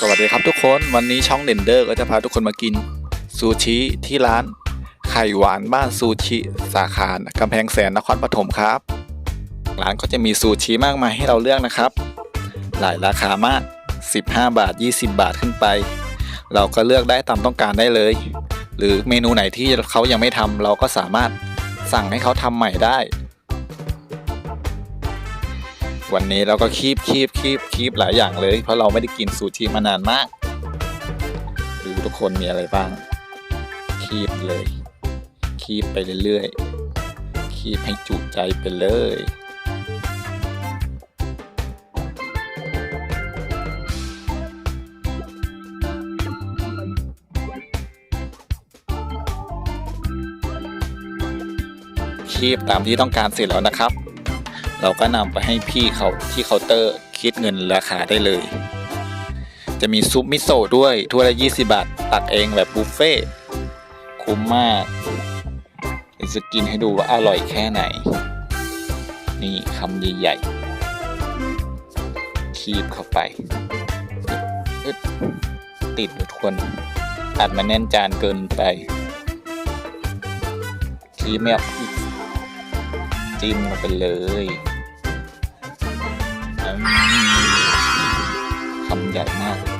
สวัสดีครับทุกคนวันนี้ช่องเดนเดอร์ก็จะพาทุกคนมากินซูชิที่ร้านไข่หวานบ้านซูชิสาขากำแพงแสนนครปฐมครับ ร้านก็จะมีซูชิมากมายให้เราเลือกนะครับ หลายราคามาก 15 บาท 20 บาทขึ้นไป เราก็เลือกได้ตามต้องการได้เลย หรือเมนูไหนที่เขายังไม่ทำเราก็สามารถสั่งให้เขาทำใหม่ได้ วันนี้เราก็คีบคีบคีบคีบหลายอย่างเลย เพราะเราไม่ได้กินซูชิมานานมากดูทุกคนมีอะไรบ้าง คีบเลย คีบไปเรื่อยๆ คีบให้จุใจไปเลยคีบตามที่ต้องการเสร็จแล้วนะครับ เราก็นำไปให้พี่เขาที่เคาน์เตอร์คิดเงินราคาได้เลย จะมีซุปมิโซะด้วยถ้วยละ 20 บาท ตักเองแบบบุฟเฟ่คุ้มมากเดี๋ยวจะกินให้ดูว่าอร่อยแค่ไหน นี่คำใหญ่ๆคีบเข้าไป ติดทุกคนอัดมาแน่นจานเกินไปคีบไม่ออกอีก จิ้มลงไปเลยอืมคำใหญ่มาก